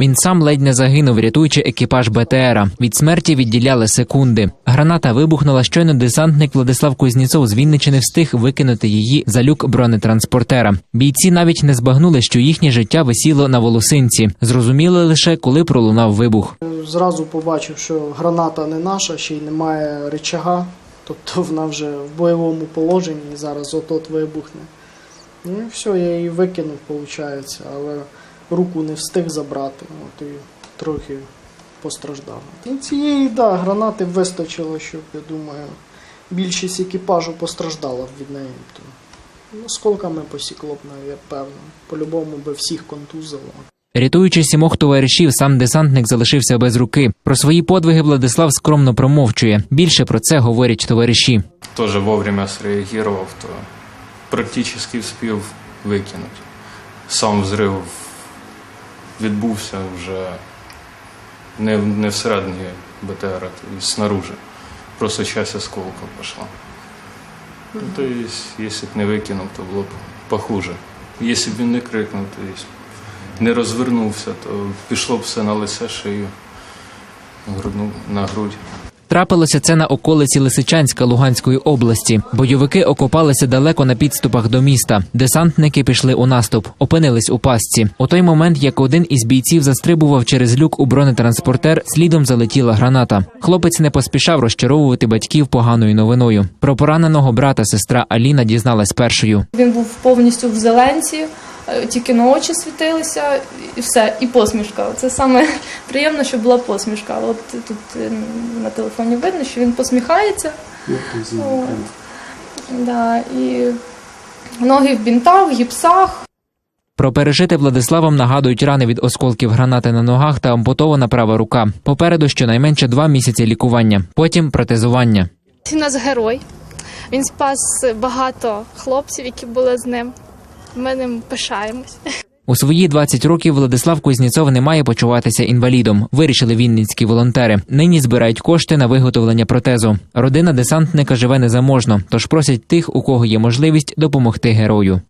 Він сам ледь не загинув, рятуючи екіпаж БТРа. Від смерті відділяли секунди. Граната вибухнула. Щойно десантник Владислав Кузніцов з Вінничини встиг викинути її за люк бронетранспортера. Бійці навіть не збагнули, що їхнє життя висіло на волосинці. Зрозуміли лише, коли пролунав вибух. Зразу побачив, що граната не наша, ще й немає рычага, тобто вона вже в бойовому положенні зараз от-от вибухне. Ну і все, я її викинув, виходить, але руку не встиг забрати, от і трохи постраждав. Ну, цієї да, гранати вистачило, щоб, я думаю, більшість екіпажу постраждала від неї. То, ну, осколками посікло б, я певно. По-любому би всіх контузило. Рятуючи сімох товаришів, сам десантник залишився без руки. Про свої подвиги Владислав скромно промовчує. Більше про це говорять товариші. тоже вовремя среагировав, то практично вспів викинути. Сам взрив відбувся вже не, не всередині БТР, а снаружи. Просто часть осколка пішла. Ну, то есть, якщо б не викинув, то було б похуже. Якщо б він не крикнув, то есть, не розвернувся, то пішло б все на лице шию, на грудь. Трапилося це на околиці Лисичанська Луганської області. Бойовики окопалися далеко на підступах до міста. Десантники пішли у наступ, опинились у пастці. У той момент, як один із бійців застрибував через люк у бронетранспортер, слідом залетіла граната. Хлопець не поспішав розчаровувати батьків поганою новиною. Про пораненого брата сестра Аліна дізналась першою. Він був повністю в зеленці, тільки на очі світилися, і все, і посмішка. Це саме приємно, що була посмішка. От тут е, на телефоні видно, що він посміхається. От. Да, і ноги в бінтах, гіпсах. Про пережите Владиславом нагадують рани від осколків гранати на ногах та ампутована права рука. Попереду щонайменше два місяці лікування, потім протезування. Він у нас герой. Він спас багато хлопців, які були з ним. Ми ним пишаємось. У свої 20 років Владислав Кузніцов не має почуватися інвалідом. Вирішили вінницькі волонтери. Нині збирають кошти на виготовлення протезу. Родина десантника живе незаможно, тож просять тих, у кого є можливість допомогти герою.